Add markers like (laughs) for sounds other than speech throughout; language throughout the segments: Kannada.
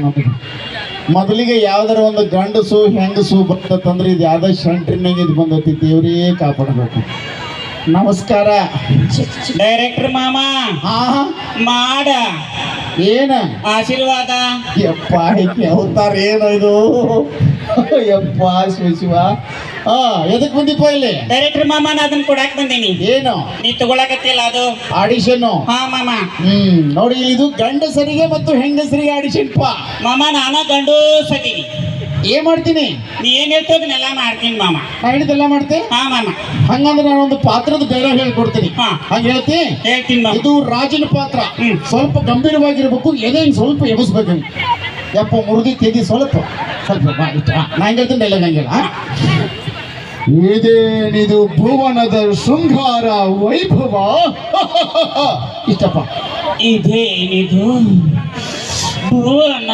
ನಮಗೆ. ಮೊದಲಿಗೆ ಯಾವ್ದಾರ ಒಂದು ಗಂಡಸು ಹೆಂಗಸು ಬರ್ತಂದ್ರೆ ಇದು ಯಾವ್ದೋ ಶಂಟ್ರಿನಾಗ ಇದು ಬಂದೈತಿ ದೇವ್ರೇ ಕಾಪಾಡಬೇಕು. ನಮಸ್ಕಾರ. ಡೈರೆಕ್ಟರ್ ಮಾಮ. ಹಾ? ಮಾಡ. ಏನ? ಆಶೀರ್ವಾದ. ಯಪ್ಪ ಅವತಾರ ಏನು ಇದು. ಯಪ್ಪ ಶಿವ ಶಿವ. ಹಾ ಎದಕ್ ಬಂದಿಪ್ಪ ಇಲ್ಲಿ? ಡೈರೆಕ್ಟರ್ ಮಾಮ ನಾ ಅದನ್ನ ಕೊಡಾಕ್ ಬಂದೀನಿ. ಏನು? ನೀ ತಗೊಳಕತ್ತಿಲ್ಲ ಅದು. ಆಡಿಷನ್ ಹಾ ಮಾಮ. ಹ್ಮ್ ನೋಡಿ ಇದು ಗಂಡಸರಿಗೆ ಮತ್ತು ಹೆಂಗಸರಿಗೆ ಆಡಿಷನ್ ಪಾ. ಮಾಮ ನಾನ ಗಂಡು ಸದೀನಿ ಏನ್ ಮಾಡ್ತೀನಿ? ನೀ ಏನ್ ಹೇಳ್ತೋದನ್ನೆಲ್ಲ ಮಾಡ್ತೀನಿ ಮಾಮ. ನಾ ಹೇಳಿದೆಲ್ಲ ಮಾಡ್ತೆ? ಹಾ ಮಾಮ. ಹಂಗಂದ್ರೆ ನಾನು ಒಂದು ಪಾತ್ರದ ಬೇರೆ ಹೇಳ್ಕೊಡ್ತೀನಿ. ಹಾ. ಹಂಗ ಹೇಳ್ತಿ? ಹೇಳ್ತೀನಿ ಮಾಮ. ಇದು ರಾಜನ ಪಾತ್ರ. ಹ್ಮ್. ಸ್ವಲ್ಪ ಗಂಭೀರವಾಗಿರ್ಬೇಕು ಎದೆ ಹಿಂಗ್ ಸ್ವಲ್ಪ ಎಬಸ್ಬೇಕು. ಯಪ್ಪ ಮುರುದಿ ತೆಗಿ ಸ್ವಲ್ಪ. ಸ್ವಲ್ಪ ಬಾ, ಇಷ್ಟು. ನಾ ಹೆಂಗ್ ಹೇಳ್ತೀನಿ ಡೈಲಾಗ್ ಹಂಗಿಲ್ಲ? ಹಾ? ಇದೇನಿದು ಭುವನದ ಶೃಂಗಾರ ವೈಭವ? (laughs) ಇಷ್ಟಪ್ಪ. ಇದೇನಿದು ಭುವನ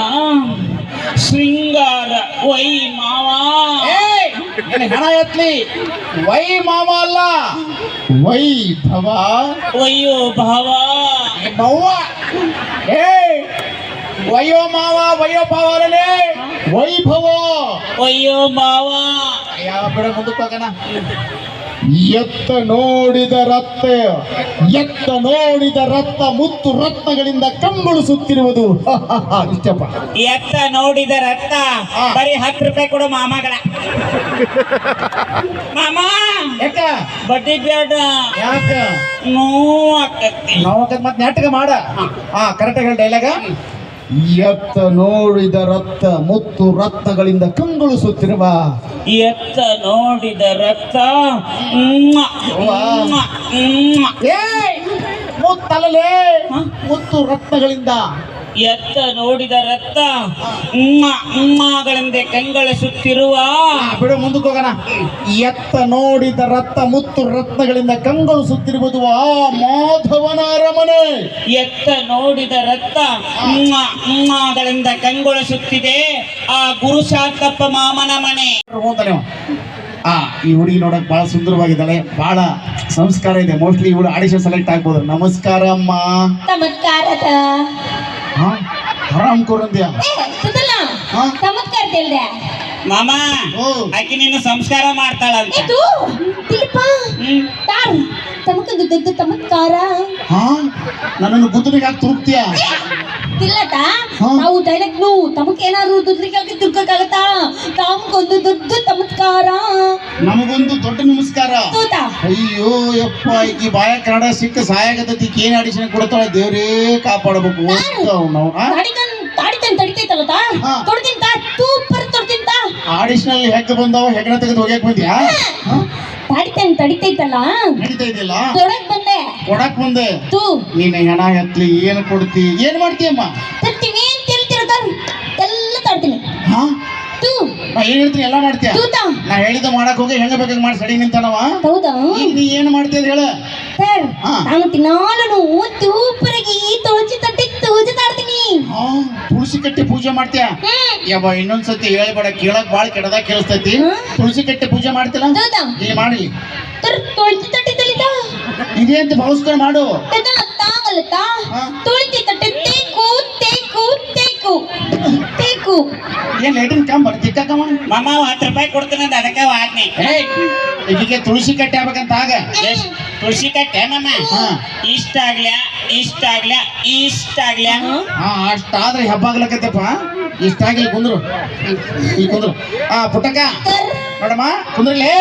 ಶೃಂಗಾರ ವೈ ಮಾವ. ಹಣ ಎತ್ಲಿ. ವೈ ಮಾವ ಅಲ್ಲ. ವೈಭವ ವಯ್ಯೋ ಭಾವ. ಏ ವಯೋ ಮಾವ ವಯೋ ಭಾವ ವೈಭವ ವಯ್ಯೋ ಮಾವ. ಯಾವ ಬಿಡ ಮುಂದಕ್ಕೆ ಹೋಗೋಣ ಎತ್ತ ನೋಡಿದ ರತ್ತ ಎತ್ತ ನೋಡಿದ ರಕ್ತ ಮುತ್ತು ರತ್ನಗಳಿಂದ ಕಂಗೊಳಿಸುತ್ತಿರುವುದು ಇಷ್ಟಪ್ಪ ಎತ್ತ ನೋಡಿದ ರಕ್ತ ಬರಿ ಹತ್ತು ರೂಪಾಯಿ ಕೊಡು ಮಾಮಗಳ. ಮಾಮ! ಯಾಕ? ಬಡ್ಡಿ ಬೇಡ ಯಾಕ? ನೋವು ಆಗ್ತೈತಿ. ನಾವು ಮತ್ತೆ ನಾಟಕ ಮಾಡ. ಹಾ. ಕರೆಕ್ಟ್ ಹೇಳಿ ಡೈಲಾಗ ಎತ್ತ ನೋಡಿದ ರಕ್ತ ಮುತ್ತು ರಕ್ತಗಳಿಂದ ಕಂಗೊಳಿಸುತ್ತಿರುವ. ಎತ್ತ ನೋಡಿದ ರಕ್ತ ಮುತ್ತಲಲೇ? ಮುತ್ತು ರತ್ನಗಳಿಂದ ಎತ್ತ ನೋಡಿದ ರಕ್ತ ಉಮ್ಮ ಉಮ್ಮಗಳಂದೆ ಕಂಗೊಳಿಸುತ್ತಿರುವ. ಆ, ಬಿಡು ಮುಂದಕ್ಕೆ ಹೋಗೋಣ. ಎತ್ತ ನೋಡಿದ ರಕ್ತ ಮುತ್ತು ರತ್ನಗಳಿಂದ ಕಂಗೊಳಿಸುತ್ತಿರುವುದು ಆ ಮಾಧವನ ಅರಮನೆ. ಎತ್ತ ನೋಡಿದ ರಕ್ತ ಮ್ವಾ, ಮ್ವಾಗಳೆಂದ ಕಂಗೊಳಿಸುತ್ತಿದೆ ಆ ಗುರು ಶಾಂತಪ್ಪ ಮಾಮನ ಮನೆ. ಆ ಈ ಹುಡುಗಿ ನೋಡಕ್ ಬಹಳ ಸುಂದರವಾಗಿದ್ದಾಳೆ. ಬಹಳ ಸಂಸ್ಕಾರ ಇದೆ. ಮೋಸ್ಟ್ಲಿ ಇವಳು ಆಡಿಷನ್ ಸೆಲೆಕ್ಟ್ ಆಗ್ಬೋದು. ನಮಸ್ಕಾರ ಅಮ್ಮ. ಚಮತ್ಕಾರದ ಹಾ? ಆರಾಮ್ ಕೋರಂದ್ಯಾ ಮಾಮ ಆಕಿ ನಿನ್ನ ಸಂಸ್ಕಾರ ಮಾಡ್ತಾಳಂತ. ಇದು ತಿಳಪ. ತಾರು ದೊಡ್ಡ ಚಮತ್ಕಾರ. ಹಾ? ನನ್ನನ್ನು ಬುದ್ಧನಿಗೆ ಹಾಕಿ ತುರುಕ್ತಿಯಾ ತಿಲ್ಲಟ ಹಾ. ನಾವು ಡೈರೆಕ್ಟ್ ನು ತಮಕೇನಾದ್ರು ದುಡ್ಲಿಕ್ಕೆ ತಿರ್ಕೋಕ್ಕಾಗತ್ತಾ ತಮಗೊಂದು ದೊಡ್ಡ ಚಮತ್ಕಾರ ನಮಗೊಂದು ದೊಡ್ಡ ನಮಸ್ಕಾರ. ತೂತ ಅಯ್ಯೋ ಯಪ್ಪ ಈ ಬಾಯ ಕನ್ನಡ ಸಿಕ್ಕ ಸಹಾಯ ಆಗತೈತಿ. ಈಕಿ ಏನ್ ಆಡಿಷನ್ ಕೊಡ್ತಾಳೆ ದೇವ್ರೇ ಕಾಪಾಡಬೇಕು. ನಾವು ತಾಡಿಕನ್ ತಾಡಿತೇನ್ ತಡಿತೈತಲ್ಲ ತಾ. ತೊಡ್ತೀನಿ ತಾ ಸೂಪರ್ ತೊಡ್ತೀನಿ ತಾ. ಆಡಿಷನ್ ಹೆಗ್ ಬಂದಾವ? ಹೆಗ್ಗಣ ತೆಗೆದು ಹೋಗ್ಯಾಕ ಬಂದ್ಯಾ? ತಾಡಿತೇನ್ ತಡಿತೈತಲ್ಲ. ನಡೀತಾ ಇದೆಯಲ್ಲ? ತೊಡಕ್ ಬಂದೆ ಕೊಡಕ್ ಮುಂದೆ. ತು. ನೀನ್ ಹೆಣ ಎತ್ಲಿ ಏನ್ ಕೊಡ್ತಿ? ಏನ್ ಮಾಡ್ತೀಯಮ್ಮ ತರ್ತೀನಿ ತಿಳ್ತಿರ್ತಾರ ಎಲ್ಲ ತಡ್ತೀನಿ ಹಾ? ತೂ. ನಾ ಏನ್ ಹೇಳ್ತೀನಿ ಎಲ್ಲ ಮಾಡ್ತೀಯ? ತೂತ ನಾ ಹೇಳಿದ ಮಾಡಕ್ ಹೋಗಿ ಹೆಂಗ ಬೇಕಾಗಿ ಮಾಡಿ ಸಡಿ ನಿಂತಾನವ? ಹೌದಾ? ಈಗ ನೀ ಏನ್ ಮಾಡ್ತೀಯ ಅಂತ ಹೇಳ. ಸರ್ ಹಾ. ನಾನು ತಿನ್ನಾಲನು ತೂಪರಿಗೆ ತೊಳಚಿ ತಟ್ಟಿ ತೂಜೆ ತಾಡ್ತೀನಿ ಹಾ ತುಳಸಿ ಕಟ್ಟಿ ಪೂಜೆ ಮಾಡ್ತೀಯ? ಹ್ಮ್. ಯವ್ವ ಇನ್ನೊಂದ್ಸತಿ ಹೇಳ್ಬೇಡ ಕೇಳಕ್ ಬಾಳ ಕೆಡದಾಗ ಕೇಳಿಸ್ತೈತಿ. ತುಳಸಿ ಕಟ್ಟಿ ಪೂಜೆ ಮಾಡ್ತಿಲ್ಲ ಹೌದಾ ಇಲ್ಲಿ ಮಾಡಿ. ತರ್ ತುಳಸಿ ತಟ್ಟಿ ಇದೇ ಅಂತ ಭಾವಿಸ್ಕೊಂಡು ಮಾಡು. ಹಾ. ತುಳಸಿ ಕಟ್ಟೆ ತೇಕು ತೇಕು ತೇಕು ತೇಕು. ಏನ್ ಲೈಟಿನ್ ಕಂಬ ತಿಕ್ಕಮ್ಮ ಮಾಮ ಹತ್ತು ರೂಪಾಯಿ ಕೊಡ್ತೀನಿ ಅಂತ ಅದಕ್ಕೆ ಏಯ್ ಈಗಿಗೆ ತುಳಸಿ ಕಟ್ಟೆ ಆಗ್ಬೇಕಂತ ಆಗ. ತುಳಸಿ ಕಟ್ಟೆ ಮಾಮ? ಹಾ. ಇಷ್ಟ ಆಗ್ಲ ಇಷ್ಟ ಆಗ್ಲ ಇಷ್ಟ ಆಗ್ಲ ಹಾ. ಅಷ್ಟಾದ್ರೆ ಹಬ್ಬ ಆಗ್ಲಕತ್ತಪ್ಪ. ಇಷ್ಟ ಆಗ್ಲಿ ಕುಂದ್ರು. ಈ ಕುಂದ್ರು. ಆ ಪುಟ್ಟಕ್ಕ. ತರ್ ನೋಡಮ್ಮ ಕುಂದ್ರಲೇ.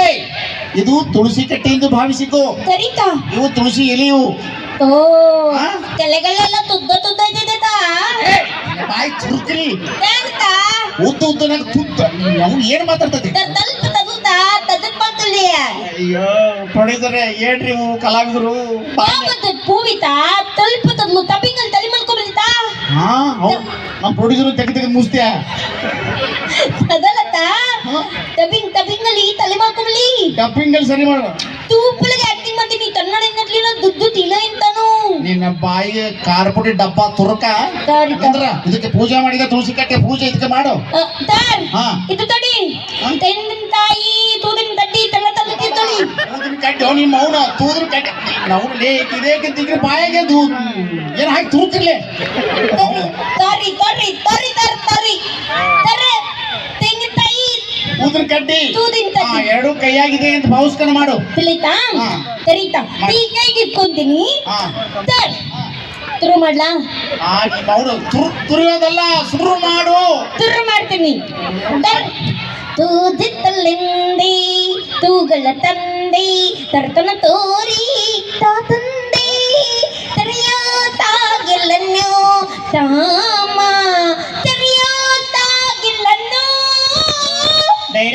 ಇದು ತುಳಸಿ ಕಟ್ಟೆ ಎಂದು ಭಾವಿಸಿಕೋ. ಸರಿತಾ? ಇವು ತುಳಸಿ ಎಲೆಯು. ಓ? ತಲೆಗಳೆಲ್ಲ ತುದ್ದ ತುದ್ದ ತಾ? ಬಾಯಿ ಚುರುಕ್ರಿ. ಉದ್ದ ಉದ್ದ ತುತ್ತ ನಾವು ಏನ್ ಮಾತಾಡ್ತದೆ ಅಯ್ಯೋ ಪಡೆದರೆ ಏನ್ರಿ ಇವು ಕಲಾವಿದರು. ಪೂವಿತ? ತಲ್ಪ ತದ್ಲು ತಪಿಂಗಲ್ ತಲೆ ಮಲ್ಕೊಂಡ್ಬಿಡ್ತ ಹಾ ನಮ್ಮ ಪ್ರೊಡ್ಯೂಸರ್ ತೆಗೆ ತೆಗೆದು ಮುಸ್ತ್ಯಾ ಹಾ? ತಪಿಂಗ್ ಅಲ್ಲಿ ತಲೆ ಮಲ್ಕೊಂಡ್ಲಿ ಡಬ್ಬಿಂಗ್ ಅಲ್ಲಿ ಸರಿ ಮಾಡ. ತೂಪಲಿಗೆ ಆಕ್ಟಿಂಗ್ ಮಾಡ್ತೀನಿ ಕನ್ನಡ ಇನ್ನಟ್ಲಿನ ದುಡ್ಡು ತಿನ್ನ ಇಂತಾನು ನಿನ್ನ ಬಾಯಿಗೆ ಕಾರ್ಪುಡಿ ಡಬ್ಬ ತುರಕ. ಅಂದ್ರ ಇದಕ್ಕೆ ಪೂಜೆ ಮಾಡಿದ ತುಳಸಿ ಕಟ್ಟೆ ಪೂಜೆ ಇದಕ್ಕೆ ಮಾಡು. ಸರ್ ತಾರ್ ಹಾ. ಇದು ತಡಿ. ತೆಂದಿನ ತಾಯಿ ತೂದಿನ ತಟ್ಟಿ ತೆಲ್ಲ ತಲ್ಲಕ್ಕೆ ತಡಿ. ತೂದಿನ ಕಟ್ಟೆ ನಿಮ್ಮ ಮೌನ ತೂದ್ರ ಕಟ್ಟೆ ನಾವು ಲೇ ಇದೇಕೆ ಬಾಯಿಗೆ ದೂ ಏನ್ ಹಾಕಿ ತೂತಿರ್ಲೆ ತರಿ ತರಿ ತರಿ ತರಿ. ತರಿ. ಕಡ್ಡಿ ತೂದಿನ ಹಾ ಕಡ್ಡಿ ಎರಡು ಕೈಯಾಗಿದೆ ಅಂತ ಭಾವಿಸ್ಕೊಂಡು ಮಾಡು. ತಿಳಿತಾ. ಸರಿತಾ? ಈ ಕೈಗೆ ಇಟ್ಕೊಂತೀನಿ. ತರ್. ಮಾಡ್ಲಾ? ಅವ್ರು ತುರು ತುರಿಯೋದಲ್ಲ ಮಾಡು. ಮಾಡ್ತೀನಿ. ತರ್. ತೂದಿತ್ತಲೆಂದೇ ತೂಗಳ ತಂದೆ ತರ್ತನ ತೋರಿ ತಾ ತಂದೆ ತೆರೆಯೋ ತಾಗಿಲ್ಲನ್ನು ತಾಮ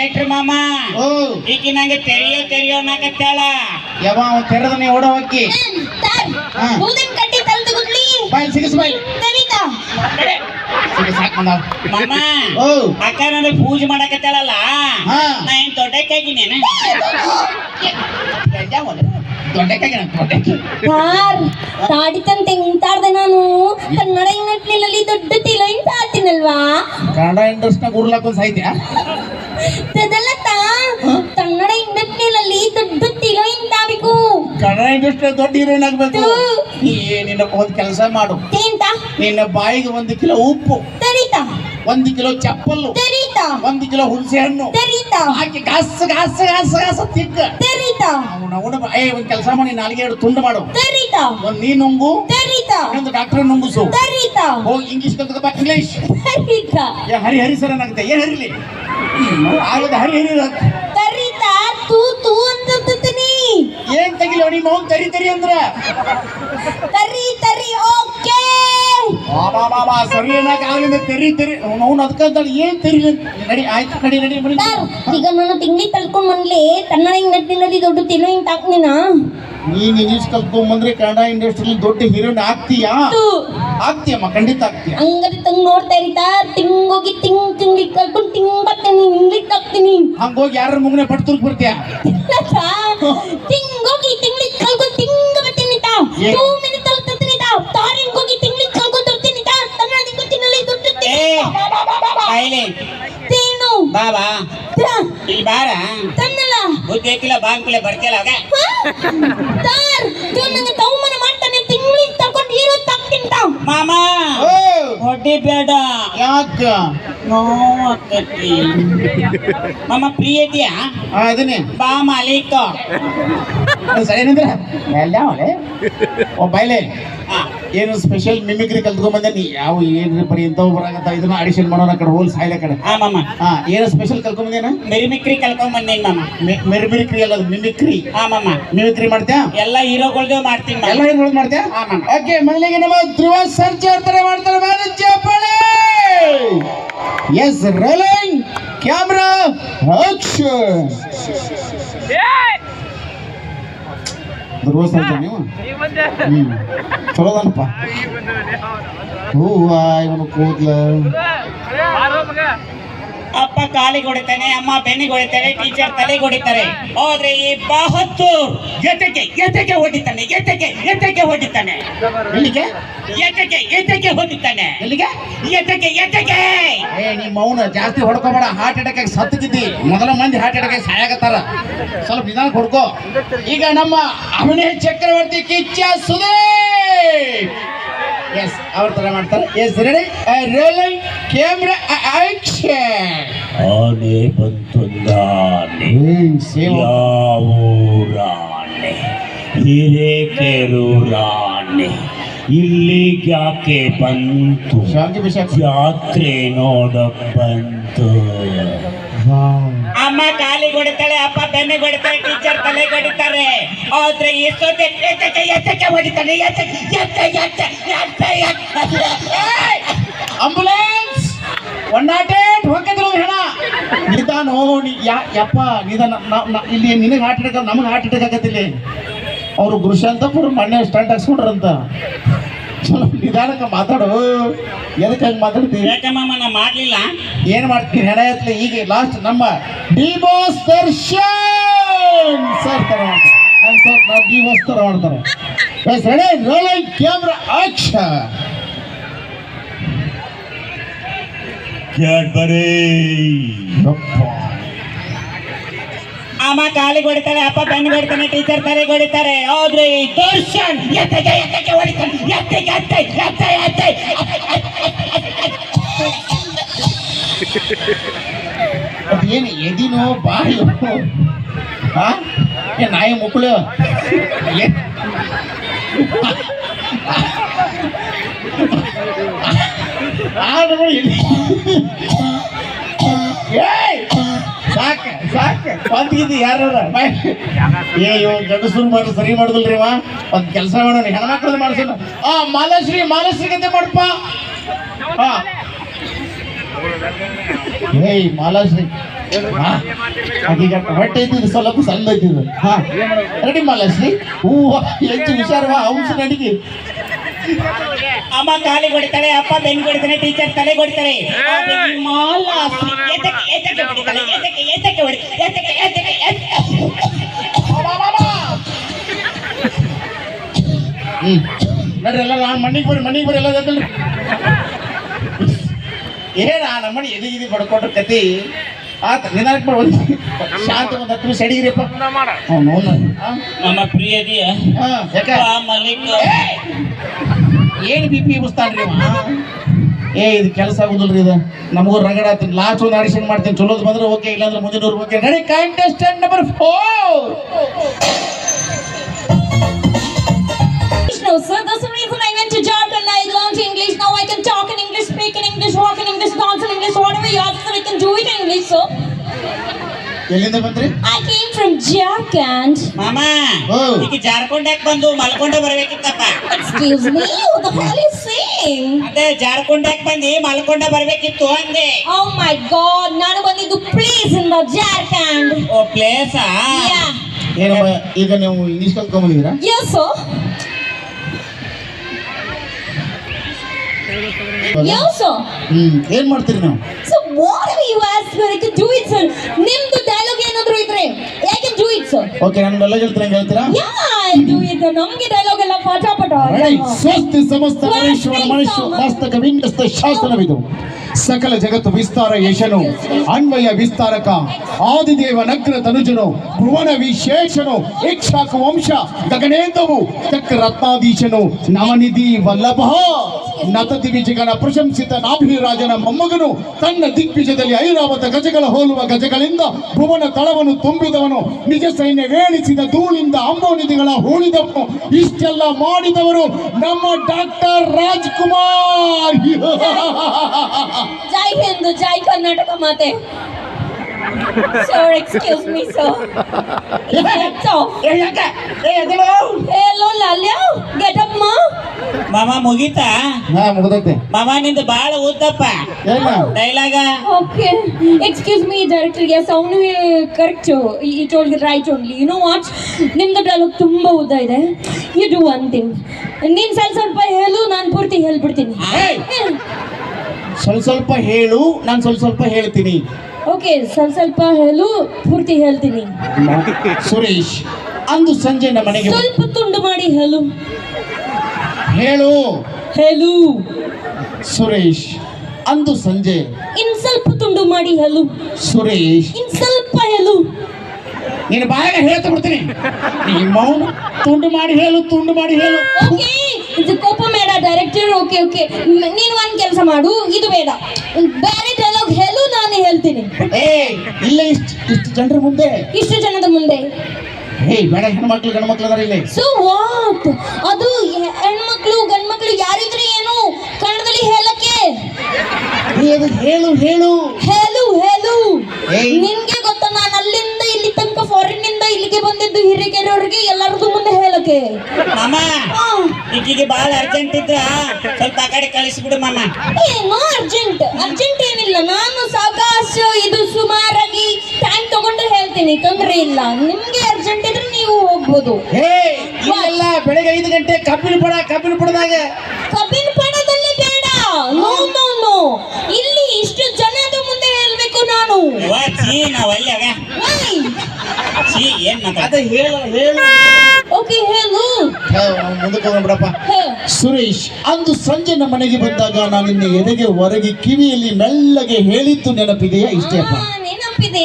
ಡೈರೆಕ್ಟರ್ ಮಾಮ ಓ. ಈಕಿ ನಂಗೆ ತೆರೆಯೋ ತೆರೆಯೋ ಅನ್ನಕತ್ತಾಳ ಯಾವ ಅವ್ನು ತೆರೆದನೆ ಓಡ ಹೋಗಿ. ಕಟ್ಟಿ ಊದಿನ ಕಡ್ಡಿ ತಲೆ ತಗುದ್ಲಿ ಬಾಯ್. ಸಿಗಿಸ್ ಮಾಮ ಓ. ಅಕ್ಕ ನನಗೆ ಪೂಜೆ ಮಾಡಕತ್ತಾಳಲ್ಲ ಹಾ. ನಾ ಏನ್ ದೊಡ್ಡಕ್ಕಾಗಿನೇನ ದೊಡ್ಡಕ್ಕಾಗಿ ದೊಡ್ಡಕ್ಕೆ ಯಾರ್? ತಾಡಿತಂತೆ ಇಂತಾಡ್ದೆ ನಾನು. ಕನ್ನಡ ಇಂಗ್ಲಿಷ್ನಲ್ಲಿ ದೊಡ್ಡ ತಿಲೋ ಆಡ್ತೀನಲ್ವಾ ಕನ್ನಡ ಕನ್ನಡ ಇಂಡಸ್ಟ್ರಿಯಲ್ಲಿ ದೊಡ್ಡ ಆಗ್ಬೇಕು ಇಂಡಸ್ಟ್ರಿ ದೊಡ್ಡ ಹೀರೋಯಿನ್ ಆಗ್ಬೇಕು. ನಿನ್ನ ಒಂದು ಕೆಲಸ ಮಾಡು. ತಿಂತ. ನಿನ್ನ ಬಾಯಿಗೆ ಒಂದು ಕಿಲೋ ಉಪ್ಪು. ತರಿತ. ಒಂದು ಕಿಲೋ ಚಪ್ಪಲ್ಲು. ತರಿತ. ಒಂದು ಕಿಲೋ ಹುಣಸೆ ಹಣ್ಣು. ತರಿತ. ಹಾಕಿ ಗಾಸ ಗಾಸ ಗಾಸ ಗಾಸ ತಿಕ್ಕ. ತರಿತ. ಅವನ ಅವನ ಏ ಒಂದು ಕೆಲಸ ಮಾಡಿ ನಾಲ್ಗೆ ಎರಡು ತುಂಡು ಮಾಡು. ತರಿತ. ಒಂದ್ ನೀ ನುಂಗು. ತರಿತ. ಒಂದು ಡಾಕ್ಟರ್ ನುಂಗುಸು. ತರಿತ. ಹೋಗಿ ಇಂಗ್ಲಿಷ್ ಕಲ್ತಕ ಬಾ ಇಂಗ್ಲಿಷ್ ತರಿತ. ಏ ಹರಿ ಹರಿ ಸರ್ ಏನಾಗುತ್ತೆ ಏನ್ ಹರಿಲಿ ಆಗದ ಹರಿ ಹರಿ ತೂ ತೂ ಅಂತೀನಿ ಏನ್ ತೆಗಿಲೋ ನಿಮ್ಮ ತರಿ ತರಿ ಅಂದ್ರ? ತರಿ ತರಿ ಓಕೆ ಬಾ ಬಾ ಬಾ ಬಾ ಸರಿ ಆಯ್ತು ಕಡಿ ಈಗ ನಾನು ಬಂದ್ಲಿ ಕನ್ನಡ ದೊಡ್ಡ ತಿಲೋ ಇಂತ ಹಾಕ್ನಿನಾ ನೀನ್ ಇಂಗ್ಲಿಷ್ ಕಲ್ತ್ಕೊಂಬಂದ್ರೆ ಕನ್ನಡ ಇಂಡಸ್ಟ್ರಿಲಿ ದೊಡ್ಡ ಹೀರೋಯಿನ್ ಆಗ್ತೀಯಾ ಆಗ್ತೀಯಮ್ಮ ಖಂಡಿತ ಆಗ್ತೀಯ ತಂಗ್ ನೋಡ್ತಾ ಇರಿತಾ ತಿಂಗೋಗಿ ತಿಂಗ್ ತಿಂಗ್ಳಿ ಕಲ್ಕೊಂಡು ತಿಂಗ್ ಬರ್ತೀನಿ ಇಂಗ್ಲಿಷ್ ಹಾಕ್ತೀನಿ ಹಂಗೋಗಿ ಯಾರ ಮುಗ್ನೆ ಪಟ್ಟು ಬರ್ತೀಯ ತಿಂಗೋಗಿ ತಿಂಗ್ಳಿ ಕಲ್ಕೊಂಡು ತಿಂಗ ಕಾಯಿಲೆ ತೇನು ಬಾಬಾ ಇಲ್ಲಿ ಬಾರ. ತನ್ನಲ್ಲ. ಬುದ್ಧಿ ಐತಿಲ್ಲ ಬಾಂಕ್ಲೆ ಅವಾಗ? ಸರ್ ನಂಗೆ ಮಾಡ್ತಾನೆ ತಿಂಗ್ಳಿ ತಗೊಂಡು ಹೀರೋ ತಾಕ್ತೀನಿ ತಾ ಮಾಮ. ಹೊಡಿ ಬೇಡ. ಯಾಕ? ನೋವಾಕತಿ ಮಾಮ ಫ್ರೀ ಆ, ಅದನ್ನೇ ಬಾ ಮಾಲೀಕ. ಏನಂದ್ರ ಎಲ್ಲ ಅವಳೆ ಓ ಬೈಲೆ. ಏನು ಸ್ಪೆಷಲ್ ಮಿಮಿಕ್ರಿ ಕಲ್ತ್ಕೊಂಬಂದೆ ನೀ ಯಾವ ಏನ್ರಿ ಬರೀ ಇಂಥವು ಬರಾಗತ್ತ ಇದನ್ನ ಆಡಿಷನ್ ಮಾಡೋಣ ಕಡೆ ಹೋಲ್ ಸಾಯ್ಲ ಕಡೆ. ಹಾ ಮಾಮ. ಹಾ ಏನು ಸ್ಪೆಷಲ್ ಕಲ್ತ್ಕೊಂಬಂದೇನ ಮಿರಿಮಿಕ್ರಿ ಕಲ್ಕೊಂಡ್ ಬಂದೀನಿ ಮಾಮ. ಮಿಮಿಕ್ರಿ ಅಲ್ಲ ಅದು ಮಿಮಿಕ್ರಿ ಹಾ ಮಾಮ. ಮಿಮಿಕ್ರಿ ಮಾಡ್ತ್ಯಾ? ಎಲ್ಲ ಹೀರೋಗಳ್ದು ಮಾಡ್ತೀನಿ ಎಲ್ಲ ಹೀರೋಗಳು ಮಾಡ್ತ್ಯಾ? ಹಾ ಮಾಮ. ಓಕೆ ಮೊದಲಿಗೆ ನಮ್ಮ ಧ್ರುವ ಅವ್ರ ಮಾಡ್ತಾರೆ ಚಪ್ಪಾಳೆ ಎಸ್ ರೋಲಿಂಗ್ ಕ್ಯಾಮ್ರಾ ಆಕ್ಷನ್ ನೀವು? ಚಲೋದನಪ್ಪ ಹೂವ ಇವನು ಕೂದ್ಲ. ಅಪ್ಪ ಕಾಲಿಗೆ ಹೊಡಿತಾನೆ ಅಮ್ಮ ಬೆನ್ನಿಗೆ ಹೊಡಿತಾರೆ ಟೀಚರ್ ತಲೆಗೆ ಹೊಡಿತಾರೆ. ಹೋದ್ರೆ ಈ ಬಹತ್ತು ಎತ್ತಕ್ಕೆ ಎತ್ತಕ್ಕೆ ಹೊಡಿತಾನೆ ಎತ್ತಕ್ಕೆ ಎತ್ತಕ್ಕೆ ಹೊಡಿತಾನೆ? ಎಲ್ಲಿಗೆ? ಎತ್ತಕ್ಕೆ ಎತ್ತಕ್ಕೆ ಹೊಡಿತಾನೆ? ಎಲ್ಲಿಗೆ? ಎತ್ತಕ್ಕೆ ಎತ್ತಕ್ಕೆ ಏ ನಿಮ್ಮ ಮೌನ ಜಾಸ್ತಿ ಹೊಡ್ಕೋಬೇಡ ಹಾರ್ಟ್ ಅಟ್ಯಾಕ್ ಸತ್ತಿದ್ದಿ ಮೊದಲ ಮಂದಿ ಹಾರ್ಟ್ ಅಟ್ಯಾಕ್ ಸಾಯಾಗತ್ತಾರ ಸ್ವಲ್ಪ ನಿಧಾನ ಹೊಡ್ಕೋ. ಈಗ ನಮ್ಮ ಅಭಿನಯ ಚಕ್ರವರ್ತಿ ಕಿಚ್ಚ ಸುದೀಪ್! ಎಸ್ ಅವ್ರ ತರ ಮಾಡ್ತಾರೆ. Yes ready rolling camera action ಆನೆ ಬಂತೊಂದಾನೆ ಸೇವ್ ಯಾವೂರಾನೆ ಇಲ್ಲಿ ಇಲ್ಲಿಗ್ಯಾಕೆ ಬಂತು? ಜಾತ್ರೆ ನೋಡಕ್ ಬಂತು. ಅಮ್ಮ ಕಾಲಿ ಹೊಡಿತಾಳೆ ಅಪ್ಪ ಬೆನ್ನೆ ಹೊಡಿತಾರೆ ಟೀಚರ್ ತಲೆ ಹೊಡಿತಾರೆ ಆದ್ರೆ ಎಷ್ಟೊತ್ತೆ ಎತ್ತಕ್ಕೆ ಎತ್ತಕ್ಕೆ ಹೊಡಿತಾನೆ! ಆಂಬುಲೆನ್ಸ್ ಒನ್ ನಾಟ್ ಏಟ್ ಹೋಗಿದ್ರು ಹೆಣ ನಿಧಾನ ಯಪ್ಪ, ನಿಧಾನ ಇಲ್ಲಿ ನಿನಗೆ ಹಾರ್ಟ್ ಅಟ್ಯಾಕ್ ನಮಗೆ ಹಾರ್ಟ್ ಅಟ್ಯಾಕ್ ಆಗತ್ತಿಲ್ಲ ಅವರು ಗುರುಶಾಂತಪುರ ಮಣ್ಣೆ ಸ್ಟ್ಯಾಂಡ್ ಹಾಕ್ಸ್ಕೊಂಡ್ರಂತ. ನಿಧಾನಕ್ಕೆ ಮಾತಾಡು. ಎದಕ್ಕೆ ಹಂಗೆ ಮಾತಾಡ್ತೀವಿ ಯಾಕಮ್ಮ ನಾ ಮಾಡ್ಲಿಲ್ಲ. ಏನು ಮಾಡ್ತೀರಿ ಹೆಣ ಎತ್ತಲಿ ಈಗ ಲಾಸ್ಟ್ ನಮ್ಮ ಡಿ ಬಾಸ್ ದರ್ಶನ್ ಸರ್ ತರ ಮಾಡ್ತಾರೆ. ನಮ್ಮ ಸರ್ ನಾವು ಡಿ ಬಾಸ್ ತರ ಮಾಡ್ತಾರೆ. Yes ready rolling camera action Cadbury ಅಮ್ಮ ಕಾಲಿಗೆ ಹೊಡಿತಾಳೆ ಅಪ್ಪ ಬೆನ್ನಿಗೆ ಹೊಡಿತಾನೆ ಟೀಚರ್ ತಲೆಗೆ ಹೊಡಿತಾರೆ ಆದ್ರೆ ಈ ದರ್ಶನ್ ಎತ್ತಗೆ ಎತ್ತಕ್ಕೆ ಹೊಡಿತಾನೆ ಎತ್ತಗೆ ಎತ್ತ ಎತ್ತ ಎತ್ತ ಅದೇನು ಎದಿನೋ ಬಾಯಿ ಹಾ ಏ ನಾಯಿ ಮುಕ್ಕಳು ಆದ್ರೂ! ಸಾಕ ಸಾಕ ಬಂದಿದ್ದು ಯಾರ ಏ ಇವ ಗಂಡಸರು ಮಾಡಿ ಸರಿ ಮಾಡುದಿಲ್ರಿ ಇವ ಒಂದ್ ಕೆಲಸ ಮಾಡೋಣ ಹೆಣ್ಮಕ್ಳದ್ದು ಮಾಡ್ಸೋಣ ಆ, ಮಾಲಶ್ರೀ ಮಾಲಶ್ರೀ ಗಂತೆ ಮಾಡಪ್ಪ ಹಾ ಏಯ್, ಮಾಲಾಶ್ರೀ. ಹಾ ಅದೀಗ ಹೊಟ್ಟೆ ಇದ್ದಿದ್ದು ಸ್ವಲ್ಪ ಸಣ್ಣ ಇದ್ದಿದ್ದು. ಹಾ ರೆಡಿ ಮಾಲಾಶ್ರೀ. ಹೂವ ಹೆಚ್ಚು ವಿಚಾರವ ಔಷಧ ನಡಿಗೆ. ಅಮ್ಮ ಕಾಲಿ ಹೊಡಿತಾಳೆ ಅಪ್ಪ ಬೆನ್ನು ಹೊಡಿತಾನೆ ಟೀಚರ್ ತಲೆ ಹೊಡಿತಾರೆ ಆದ್ರೆ ಈ ಮಾಲಾಶ್ರೀ. ಎದಕ್ಕೆ ಎದಕ್ಕೆ ಹೊಡಿತಾಳೆ ಎದಕ್ಕೆ ಎದಕ್ಕೆ ನಡ್ರಿ ಎಲ್ಲ ನಾನು ಮಣ್ಣಿಗೆ ಬರ್ರಿ ಮಣ್ಣಿಗೆ ಬರ್ರಿ ಎಲ್ಲ ಎದ್ದಲ್ರಿ ಏನ ನಮ್ಮನೆ ಎದಿ ಇದು ಬಡ್ಕೊಟ್ರ ಕತಿ. ಆತ ನಿಧಾನಕ್ಕೆ ಮಾಡಿ ಶಾಂತ ಒಂದು ಹತ್ತು ನಿಮಿಷ ಅಡಿಗಿರಿಪ್ಪ. ನಮ್ಮ ಪ್ರಿಯದಿಯ ಮಲ್ಲಿಕ ಏನು ಬಿ ಪಿ ಬಸ್ತಾನ್ರಿ ಅವ? ಏ ಇದು ಕೆಲಸ ಆಗುದಿಲ್ರಿ ಇದು. ನಮಗೂ ರಗಡ ಆತೀನಿ ಲಾಸ್ಟ್ ಒಂದು ಆಡಿಷನ್ ಮಾಡ್ತೀನಿ. ಚಲೋದು ಬಂದ್ರೆ ಓಕೆ ಇಲ್ಲಾಂದ್ರೆ ಮುಂದಿನ ಓಕೆ ನಡಿ ಕಂಟೆಸ್ಟೆಂಟ್ ನಂಬರ್ ಫೋರ್ ಎಲ್ಲಿಂದ ಬಂದ್ರಿ I came from Jharkhand. ಮಾಮ ಓ. ಈಗ ಜಾರ್ಕೊಂಡಾಕ್ ಬಂದು ಮಲ್ಕೊಂಡ ಬರ್ಬೇಕಿತ್ತಪ್ಪ Excuse me, what the hell is saying? ಅದೇ ಜಾರ್ಕೊಂಡಾಕ್ ಬಂದು ಮಲ್ಕೊಂಡ ಬರ್ಬೇಕಿತ್ತು ಅಂದೆ Oh my god, ನಾನು ಬಂದಿದ್ದು ಪ್ಲೀಸ್ ಇಂದ ಜಾರ್ಖಂಡ್ ಓ ಪ್ಲೇಸಾ Yeah. ಏನಮ್ಮ ಈಗ ನೀವು ಇಂಗ್ಲೀಷ್ ಕಲ್ತ್ಕೊಂಬಂದಿದ್ದೀರಾ Yes, sir. Yes, sir. ಹ್ಮ್ ಏನ್ ಮಾಡ್ತೀರಿ ನೀವು So whatever you ask sir, I can do it, sir. ನಿಮ್ದು do ಓಕೆ ಡೈಲಾಗ್ ಹೇಳ್ತೀನಿ ಹಂಗೆ ಹೇಳ್ತೀರಾ? ಇದು. ಡೈಲಾಗ್ ಎಲ್ಲ ಪಟ ಪಟ ರೆಡಿ ಸ್ವಸ್ತಿ ಸಮಸ್ತ ಮನುಷ್ಯ ವಿನ್ಯಸ್ತ ಶಾಸನವಿದು. ಸಕಲ ಜಗತ್ತು ವಿಸ್ತಾರ ಯಶನು ಅನ್ವಯ ವಿಸ್ತಾರಕ ಆದಿದೇವ ನಗ್ರ ತನುಜನು ಭುವನ ವಿಶೇಷನು ಇಕ್ಷಾಕ ವಂಶ ಗಗನೇಂದವು ಚಕ್ರ ರತ್ನಾಧೀಶನು ನವನಿಧಿ ವಲ್ಲಭ ನತ ದಿವಿಜಗನ ಪ್ರಶಂಸಿತ ನಾಭಿರಾಜನ ಮೊಮ್ಮಗನು ತನ್ನ ದಿಗ್ವಿಜದಲ್ಲಿ ಐರಾವತ ಗಜಗಳ ಹೋಲುವ ಗಜಗಳಿಂದ ಭುವನ ತಳವನ್ನು ತುಂಬಿದವನು ನಿಜ ಸೈನ್ಯ ವೇಣಿಸಿದ ಧೂಳಿಂದ ಅಂಬೋನಿಧಿಗಳ ಹೂಳಿದಪ್ಪು, ಇಷ್ಟೆಲ್ಲ ಮಾಡಿದವರು ನಮ್ಮ ಡಾಕ್ಟರ್ ರಾಜ್ಕುಮಾರ್. ಜೈ ಹಿಂದ್, ಜೈ ಕರ್ನಾಟಕ ಮಾತೆ. ಸರ್ ಎಕ್ಸ್ಕ್ಯೂಸ್ ಮೀ ಸರ್ ಹೇಳೋ ಲಾಲ್ಯ ಗೆಟ್ ಅಪ್ ಮಾ ಮಾಮ ಮುಗೀತಾ? ಹಾ ಮುಗ್ದೈತೆ. ಮಾಮ ನಿಂದು ಬಾಳ ಉದ್ದಪ್ಪ ಏನ ಡೈಲಾಗ? Okay. Excuse me director yes ಅವನು ಕರೆಕ್ಟ್ ಈ toll right only you know what ನಿಮ್ದು ಡೈಲಾಗ್ ತುಂಬ ಉದ್ದ ಇದೆ. ಯು ಡೂ ಒನ್ ಥಿಂಗ್ ನೀನು ಸ್ವಲ್ಪ ಸ್ವಲ್ಪ ಹೇಳು ನಾನು ಪೂರ್ತಿ ಹೇಳ್ಬಿಡ್ತೀನಿ! ಸ್ವಲ್ಪ ಸ್ವಲ್ಪ ಹೇಳು ನಾನು ಸ್ವಲ್ಪ ಸ್ವಲ್ಪ ಹೇಳ್ತೀನಿ. ಓಕೆ ಸ್ವಲ್ಪ ಸ್ವಲ್ಪ ಹೇಳು ಪೂರ್ತಿ ಹೇಳ್ತೀನಿ. ಸುರೇಶ್ ಅಂದು ಸಂಜೆ ನಮ್ಮ ಮನೆಗೆ ಸ್ವಲ್ಪ ತುಂಡು ಮಾಡಿ ಹೇಳು. ಹೇಳು. ಹೇಳು. ಸುರೇಶ್ ಅಂದು ಸಂಜೆ. ಇನ್ ಸ್ವಲ್ಪ ತುಂಡು ಮಾಡಿ ಹೇಳು. ಸುರೇಶ್. ಇನ್ ಸ್ವಲ್ಪ ಹೇಳು. ನೀನು ಬಾಯಾಗ ಹೇಳ್ತಾ ಬಿಡ್ತೀನಿ. ಈ ಮೌನ ತುಂಡು ಮಾಡಿ ಹೇಳು ತುಂಡು ಮಾಡಿ ಹೇಳು. ಓಕೆ ಇದು ಕೋಪ ಬೇಡ ಡೈರೆಕ್ಟರ್ ಓಕೆ ಓಕೆ. ನೀನು ಒಂದು ಕೆಲಸ ಮಾಡು ಇದು ಬೇಡ. ಬೇರೆ ಡೈಲಾಗ್ ಹೇಳು ನಾನು ಹೇಳ್ತೀನಿ. ಏ ಇಲ್ಲ ಇಷ್ಟು ಇಷ್ಟು ಜನರ ಮುಂದೆ. ಇಷ್ಟು ಜನದ ಮುಂದೆ. ಏ ಬೇಡ ಹೆಣ್ಮಕ್ಳು ಗಂಡ್ಮಕ್ಳು ಅದಾರ ಇಲ್ಲಿ. ಸೊ ವಾಟ್ ಅದು ಹೆ- ಹೆಣ್ಮಕ್ಳು ಗಂಡ್ಮಕ್ಳು ಯಾರಿದ್ರೆ ಏನು? ಕನ್ನಡದಲ್ಲಿ ಹೇಳಕ್ಕೆ. ಏ, ಅದು ಹೇಳು ಹೇಳು. ಹೇಳು ಹೇಳು. ಏಯ್. ಬಂದಿದ್ದು ಎಲ್ಲರಿಗೂ ಎಲ್ಲರದು ಮುಂದೆ ಹೇಳಕ್ಕೆ. ಮಾಮ ಈಗಿಗೆ ಬಾಳ ಅರ್ಜೆಂಟ್ ಇದ್ರ ಸ್ವಲ್ಪ ಆ ಕಡೆ ಕಳಿಸ್ಬಿಡು ಮಾಮ. ಏನು ಅರ್ಜೆಂಟ್ ಅರ್ಜೆಂಟ್ ಏನಿಲ್ಲ. ನಾನು ಸಾವಕಾಶ ಇದು ಸುಮಾರಾಗಿ ಟೈಮ್ ತಗೊಂಡು ಹೇಳ್ತೀನಿ. ತೊಂದರೆ ಇಲ್ಲ. ನಿಮ್ಗೆ ಅರ್ಜೆಂಟ್ ಇದ್ರೆ ನೀವು ಹೋಗ್ಬೋದು. ಇಲ್ಲೆಲ್ಲ ಬೆಳಗ್ಗೆ ಐದು ಗಂಟೆ ಕಬ್ಬಿನ ಪಡ ಕಬ್ಬಿನ ಪಡದಾಗ. ಕಬ್ಬಿನ ಪಡದಲ್ಲಿ ಬೇಡ. ನೋ ನೋ ನೋ ಇಲ್ಲಿ ಇಷ್ಟು ಜನದ ಮುಂದೆ ಹೇಳ್ಬೇಕು ನಾನು. ವಾ ಏನ್ ಅದ ಹೇಳು ಹೇಳು. ಓಕೆ ಹೇಳು. ಹೇ, ಅವ್ನು ಮುಂದಕ್ಕೆ ಹೋಗೋಣ ಬಿಡಪ್ಪ. ಸುರೇಶ್ ಅಂದು ಸಂಜೆ ನಮ್ಮ ಮನೆಗೆ ಬಂದಾಗ ನಾನು ನಿನ್ನ ಎದೆಗೆ ಹೊರಗೆ ಕಿವಿಯಲ್ಲಿ ಮೆಲ್ಲಗೆ ಹೇಳಿದ್ದು ನೆನಪಿದೆಯಾ ಇಷ್ಟೇ ಅಪ್ಪ? ನೆನಪಿದೆ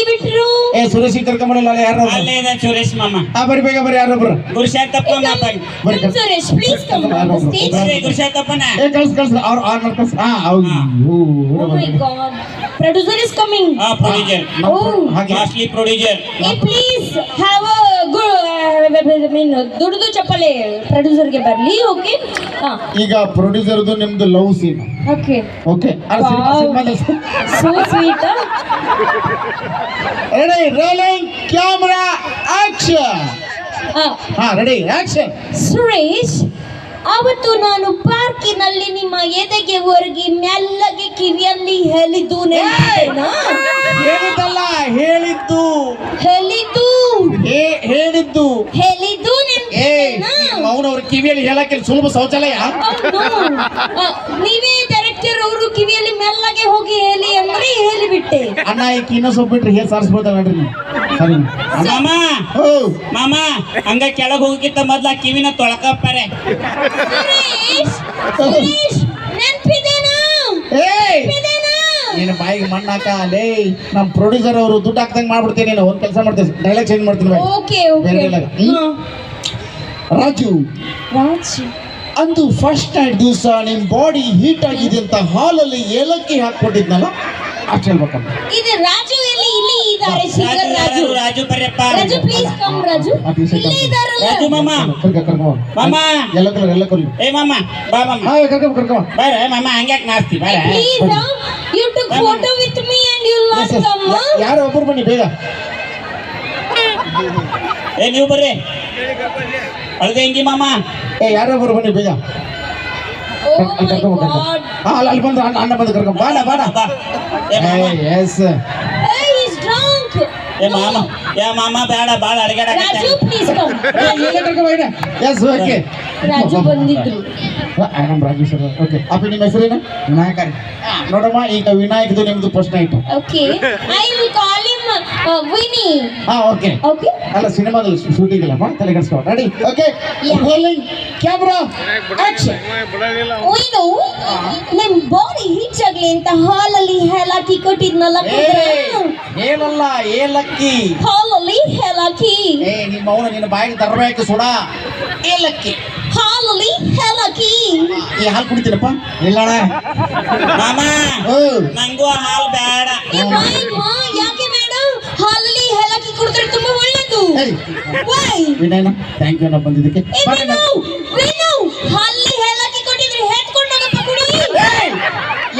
ಸುರೇಶ್ ಎಲ್ಲಿ ಹೋಗಿಬಿಟ್ರು ಏ ಸುರೇಶ್ ಕರ್ಕೊಂಬರಲ್ಲ ಯಾರು ಅಲ್ಲೇ ಇದೆ ಸುರೇಶ್ ಮಾಮ. ಆ ಬರ್ರಿ ಬೇಗ ಬರ್ರಿ ಯಾರೊಬ್ರು ಗುರುಶಾಂತಪ್ಪ ಮಾತಾಡಿ. ಬರ್ರಿ Come, Suresh please come stage ಬರ್ರಿ ಗುರುಶಾಂತಪ್ಪನ ಏ ಕಳ್ಸ್ ಕಳ್ಸ್ ಅವ್ರು ಆರ್ ಮಾಡಿ ಕಳ್ಸ್. ಹಾ ಹೌದು. ಓ my god producer is coming ಹಾ ಪ್ರೊಡ್ಯೂಸರ್ Oh. ಹಾಗೆ. ಕಾಸ್ಟ್ಲಿ ಪ್ರೊಡ್ಯೂಸರ್ ಏ please have a good mean ದುಡ್ದು ಚಪ್ಪಲೆ ಪ್ರೊಡ್ಯೂಸರ್ಗೆ ಬರಲಿ ಓಕೆ ಹಾ. ಈಗ ಪ್ರೊಡ್ಯೂಸರ್ದು ನಿಮ್ದು love scene okay okay. So sweet ready rolling camera action ಹಾ. ಹಾ ರೆಡಿ ಆಕ್ಷನ್ ಸುರೇಶ್ ಅವತ್ತು ನಾನು ಪಾರ್ಕಿನಲ್ಲಿ ನಿಮ್ಮ ಎದೆಗೆ ಹೊರಗಿ ಮೆಲ್ಲಗೆ ಕಿವಿಯಲ್ಲಿ ಹೇಳಿದ್ದು ನೆನಪೇನಾ? ಹೇಳಿದ್ದಲ್ಲ ಹೇಳಿದ್ದು. ಹೇಳಿದ್ದು. ಹೇಳಿದ್ದು. ಹೇಳಿದ್ದು ಅವನವ್ರ? ಕಿವಿಯಲ್ಲಿ ಹೇಳಕ್ಕೆ ಸುಲಭ ಶೌಚಾಲಯ? ನೀವೇ ಡೈರೆಕ್ಟರ್ ಅವರು ಕಿವಿಯಲ್ಲಿ ಮೆಲ್ಲಗೆ ಹೋಗಿ ಹೇಳಿ ಹೇಳಿಬಿಟ್ಟೆ ಅಣ್ಣ ಈ ಇನ್ನೂ ಸೊಪ್ಪು ಬಿಟ್ರಿ ಹೇಗೆ ಸಾರಿಸ್ಬೋದ ನೋಡ್ರಿ ನೀವು? ಸರಿ. ಮಾಮ ಓ ಮಾಮ ಹಂಗ ಕೆಳಗೆ ಹೋಗಿತ್ತ ಮೊದ್ಲ ಕಿವಿನ ತೊಳ್ಕಪ್ಪಾರೆ. ಏಯ್! ನೀನು ಬಾಯಿಗೆ ಮಣ್ಣು ಹಾಕ ಲೇ ನಮ್ಮ ಪ್ರೊಡ್ಯೂಸರ್ ಅವರು ದುಡ್ಡು ಹಾಕ್ದಂಗೆ ಮಾಡ್ಬಿಡ್ತೀನಿ ನೀನು. ಒಂದು ಕೆಲಸ ಮಾಡ್ತೀನಿ. ಡೈಲಾಗ್ ಚೇಂಜ್ ಮಾಡ್ತೀನಿ ಬಾಯ್. ಓಕೆ ಬೇರೆ ಓಕೆ. ಇಲ್ಲ. ಹ್ಮ್? ರಾಜು. ರಾಜ್. ಅಂದು ಫಸ್ಟ್ ನೈಟ್ ದಿವಸ ನಿಮ್ ಬಾಡಿ ಹೀಟ್ ಆಗಿದೆ ಅಂತ ಹಾಲಲ್ಲಿ ಏಲಕ್ಕಿ ಹಾಕ್ಕೊಟ್ಟಿದ್ನಲ್ಲ? ಅಷ್ಟು ಹೇಳ್ಬೇಕಂತ ಇದು ರಾಜು ಎಲ್ಲಿ ಇಲ್ಲಿ ಇದ್ದಾರೆ ರಾಜು ಶಿಖರ್ ರಾಜು? ರಾಜು ಬರ್ಯಪ್ಪ ರಾಜು ಪ್ಲೀಸ್ ಕಮ್ ರಾಜು. ಇಲ್ಲೇ ಇದಾರಲ್ಲ ರಾಜು ಮಾಮ. ಕರ್ಕ ಕರ್ಕ ಮಾಮ. ಎಲ್ಲ ಕಲರ್ ಎಲ್ಲ ಕಲರ್ ಏ ಮಾಮ ಬಾ ಮಾಮ. ಹಾ ಕರ್ಕ ಕರ್ಕೊ ಬರ ಮಾಮ. ಹಂಗ್ಯಾಕ್ ನಾಸ್ತಿ ಬರ please you took photo with me and you lot come ಯಾರು ಒಬ್ಬರು ಬನ್ನಿ ಬೇಗ. ಏ ನೀವು ಬರ್ರಿ. ಅಳ್ದೆ ಹೆಂಗಿ ಮಾಮ. ಏ ಯಾರೋ ಒಬ್ಬರು ಬನ್ನಿ ಬೇಗ. ಓ ಮೈ ಗಾಡ್ ಹಾ ಅಲ್ಲಿ ಅಲ್ಲಿ ಬಂದು ಅಣ್ಣ ಅಣ್ಣ ಬಂದು ಕರ್ಕೊ ಬಾಡ ಬಾಡ ಬಾ ಏ ಮಾಮ ಎಸ್ ಏ ಇಸ್ ಡ್ರಂಕ್ ಏ ಮಾಮ ಏ ಮಾಮ ಬೇಡ ಬಾಳ ಅಡಗಾಡಕತ್ತೆ ರಾಜು ಪ್ಲೀಸ್ ಕಮ್ ಎಲ್ಲ ಕರ್ಕೊ ಬೇಡ ಎಸ್ ಓಕೆ ರಾಜು ಬಂದಿದ್ರು ನಮ್ಮ ರಾಜೇಶ್ವರ ಓಕೆ ಅಪ್ಪ ನಿಮ್ಮ ಹೆಸರೇನು ವಿನಾಯಕ ರೀ. ನೋಡಮ್ಮ ಈಗ ವಿನಾಯಕದು ನಿಮ್ದು first night okay I will call him Vini ಹಾ ಓಕೆ ಓಕೆ ಅಲ್ಲ ಸಿನಿಮಾದಲ್ಲಿ ಶೂಟಿಂಗ್ ಇಲ್ಲ ಮಾಡಿ ತಲೆ ಕೆಡಿಸ್ಕೊ ready okay Yeah. Rolling camera action Vinu ನಿಮ್ ಬಾಡಿ ಹೀಟ್ ಆಗ್ಲಿ ಅಂತ ಹಾಲಲ್ಲಿ ಹೇಳಾಕಿ ಕೊಟ್ಟಿದ್ನಲ್ಲ ಏನಲ್ಲ ಏಲಕ್ಕಿ. ಹಾಲಲ್ಲಿ ಹೇಳಾಕಿ. ಏ ನಿಮ್ಮ ಅವನು ನಿನ್ನ ಬಾಯಿಗೆ ತರಬೇಕು ಸುಡ. ಏಲಕ್ಕಿ. ಹಾಲಲ್ಲಿ ಹೇಳಾಕಿ. ಈ ಹಾಲು ಕುಡಿತೀರಪ್ಪ? ಇಲ್ಲಣ್ಣ ಮಾಮ ನಂಗೂ ಹಾಲು ಹಾಲ್ ಬೇಡ ವಿನಯನ ಥ್ಯಾಂಕ್ ಯು ಅಣ್ಣ ಬಂದಿದ್ದಕ್ಕೆ.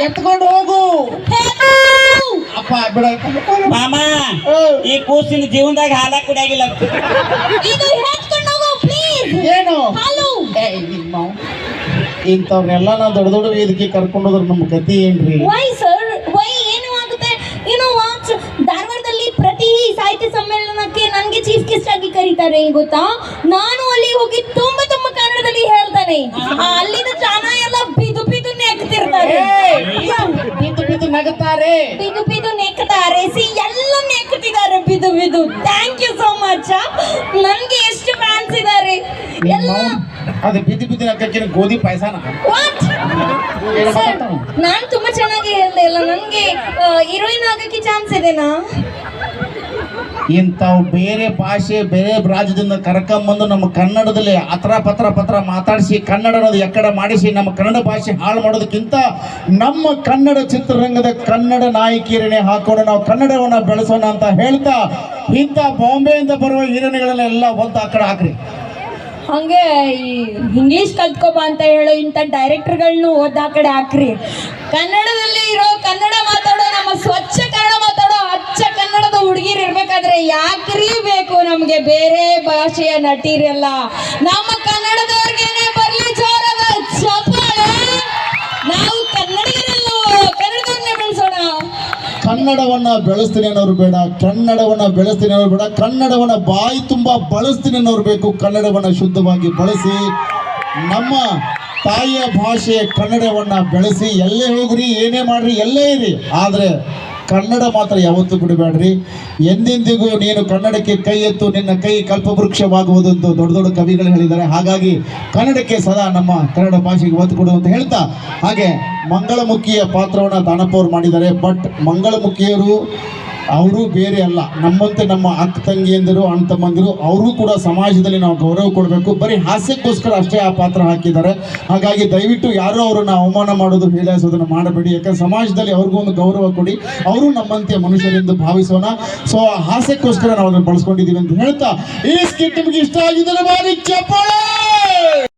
ಎತ್ಕೊಂಡು ಹೋಗು. ಅಪ್ಪ ಬಿಡ ಮಾಮ ಓ, ಈ ಕೂಸಿನ ಜೀವನದಾಗ ಹಾಲ ಕುಡಿಯಾಗಿಲ್ಲ. ಏನು. ಇಂಥವ್ರನ್ನೆಲ್ಲ ನಾವು ದೊಡ್ಡ ದೊಡ್ಡ ವೇದಿಕೆ ಕರ್ಕೊಂಡು ಹೋದ್ರೆ ನಮ್ಮ ಗತಿ ಏನ್ರಿ? ಆಗಿ ಕರೀತಾರೆ ಗೊತ್ತಾ? ನಾನು ಅಲ್ಲಿ ಹೋಗಿ ತುಂಬಾ ತುಂಬಾ ಕನ್ನಡದಲ್ಲಿ ಹೇಳ್ತಾನೆ. ಅಲ್ಲಿನ ಜನ ಎಲ್ಲ ಬಿದು ಬಿದು ನೆಕ್ತಿರ್ತಾರೆ. ಬಿದ್ದು ಬಿದ್ದು ನಗುತ್ತಾರೆ ನೆಕ್ತಾರೆ. ಸಿ ಎಲ್ಲ ನೆಕ್ತಿದ್ದಾರೆ ಬಿದು ಬಿದು. ಥ್ಯಾಂಕ್ ಯು ಸೋ ಮಚ್ ನನ್ಗೆ ಎಷ್ಟು ಫ್ಯಾನ್ಸ್ ಇದ್ದಾರೆ ಎಲ್ಲ. ಅದು ಬಿದ್ದು ಬಿದ್ದು ನಕ್ಕಕ್ಕಿನ ಗೋಧಿ ಪಾಯಸನ? ನಾನು ತುಂಬಾ ಚೆನ್ನಾಗಿ ಹೇಳ್ದೆ ಇಲ್ಲ ನನಗೆ ಹೀರೋಯಿನ್ ಆಗಕ್ಕೆ ಚಾನ್ಸ್ ಇದೆನಾ? ಇಂಥವು ಬೇರೆ ಭಾಷೆ, ಬೇರೆ ರಾಜ್ಯದಿಂದ ಕರ್ಕೊಂಬಂದು ನಮ್ಮ ಕನ್ನಡದಲ್ಲಿ ಅತ್ರ ಪತ್ರ ಪತ್ರ ಮಾತಾಡಿಸಿ, ಕನ್ನಡ ಅನ್ನೋದು ಎಕ್ಕಡ ಮಾಡಿಸಿ, ನಮ್ಮ ಕನ್ನಡ ಭಾಷೆ ಹಾಳು ಮಾಡೋದಕ್ಕಿಂತ ನಮ್ಮ ಕನ್ನಡ ಚಿತ್ರರಂಗದ ಕನ್ನಡ ನಾಯಕಿಯರನ್ನೇ ಹಾಕೊಂಡು ನಾವು ಕನ್ನಡವನ್ನು ಬೆಳೆಸೋಣ ಅಂತ ಹೇಳ್ತಾ, ಇಂಥ ಬಾಂಬೆಯಿಂದ ಬರುವ ಹೀರೋಯಿನ್ಗಳನ್ನೆಲ್ಲ ಒಂದು ಆ ಕಡೆ ಹಾಕ್ರಿ. ಹಂಗೆ ಈ ಇಂಗ್ಲಿಷ್ ಕಲ್ತ್ಕೊಬ ಅಂತ ಹೇಳೋ ಇಂಥ ಡೈರೆಕ್ಟರ್ಗಳನ್ನೂ ಓದ್ ಆ ಕಡೆ ಹಾಕ್ರಿ. ಕನ್ನಡದಲ್ಲಿ ಇರೋ ಕನ್ನಡ ಮಾತಾಡೋ ನಮ್ಮ ಸ್ವಚ್ಛ ಕನ್ನಡ ಹುಡುಗಿರು ಇರ್ಬೇಕಾದ್ರೆ ಯಾಕ್ರಿ ಬೇಕು ನಮಗೆ? ಬೇರೆ ಭಾಷೆಯ ನಟಿರೆಲ್ಲ. ನಮ್ಮ ಕನ್ನಡದವ್ರಿಗೇನೆ ಬರ್ಲಿ ಜೋರದ ಚಪ್ಪಾಳೆ. ನಾವು ಕನ್ನಡಿಗರಲ್ಲೂ. ಕನ್ನಡದವ್ರನ್ನೇ ಬೆಳೆಸೋಣ. ಕನ್ನಡವನ್ನ ಬೆಳೆಸ್ತೀನಿ ಅನ್ನೋರು ಬೇಡ, ಕನ್ನಡವನ್ನ ಬೆಳೆಸ್ತೀನಿ ಅನ್ನೋರು ಬೇಡ, ಕನ್ನಡವನ್ನ ಬಾಯಿ ತುಂಬಾ ಬಳಸ್ತೀನಿ ಅನ್ನೋರು ಬೇಕು. ಕನ್ನಡವನ್ನ ಶುದ್ಧವಾಗಿ ಬಳಸಿ, ನಮ್ಮ ತಾಯಿಯ ಭಾಷೆ ಕನ್ನಡವನ್ನ ಬೆಳೆಸಿ, ಎಲ್ಲೇ ಹೋಗ್ರಿ, ಏನೇ ಮಾಡ್ರಿ, ಎಲ್ಲೇ ಇರಿ. ಆದರೆ ಕನ್ನಡ ಮಾತ್ರ ಯಾವತ್ತೂ ಬಿಡಬೇಡ್ರಿ. ಎಂದೆಂದಿಗೂ ನೀನು ಕನ್ನಡಕ್ಕೆ ಕೈ ಎತ್ತು, ನಿನ್ನ ಕೈ ಕಲ್ಪವೃಕ್ಷವಾಗುವುದು ದೊಡ್ಡ ದೊಡ್ಡ ಕವಿಗಳು ಹೇಳಿದ್ದಾರೆ. ಹಾಗಾಗಿ ಕನ್ನಡಕ್ಕೆ ಸದಾ ನಮ್ಮ ಕನ್ನಡ ಭಾಷೆಗೆ ಒತ್ತು ಕೊಡು ಅಂತ ಹೇಳ್ತಾ, ಹಾಗೆ ಮಂಗಳಮುಖಿಯ ಪಾತ್ರವನ್ನು ದಾನಪ್ಪ ಮಾಡಿದ್ದಾರೆ. ಬಟ್ ಮಂಗಳಮುಖಿಯರು ಅವರು ಬೇರೆ ಅಲ್ಲ. ನಮ್ಮಂತೆ ನಮ್ಮ ಅಕ್ಕ ತಂಗಿಯಂದಿರು, ಅಣ್ಣ ತಮ್ಮಂದಿರು, ಅವರು ಕೂಡ ಸಮಾಜದಲ್ಲಿ ನಾವು ಗೌರವ ಕೊಡಬೇಕು. ಬರೀ ಹಾಸ್ಯಕ್ಕೋಸ್ಕರ ಅಷ್ಟೇ ಆ ಪಾತ್ರ ಹಾಕಿದ್ದಾರೆ. ಹಾಗಾಗಿ ದಯವಿಟ್ಟು ಯಾರೂ ಅವರನ್ನು ಅವಮಾನ ಮಾಡೋದು, ಹೇಳಾಯಿಸೋದನ್ನ ಮಾಡಬೇಡಿ. ಯಾಕಂದ್ರೆ ಸಮಾಜದಲ್ಲಿ ಅವ್ರಿಗೂ ಒಂದು ಗೌರವ ಕೊಡಿ. ಅವರು ನಮ್ಮಂತೆ ಮನುಷ್ಯರೆಂದು ಭಾವಿಸೋಣ. ಸೊ ಆ ಹಾಸ್ಯಕ್ಕೋಸ್ಕರ ನಾವು ಅದನ್ನು ಬಳಸ್ಕೊಂಡಿದ್ದೀವಿ ಅಂತ ಹೇಳ್ತಾ, ಈ ಸ್ಕಿಟ್ ನಿಮಗೆ ಇಷ್ಟ ಚಪ್ಪಾಳೆ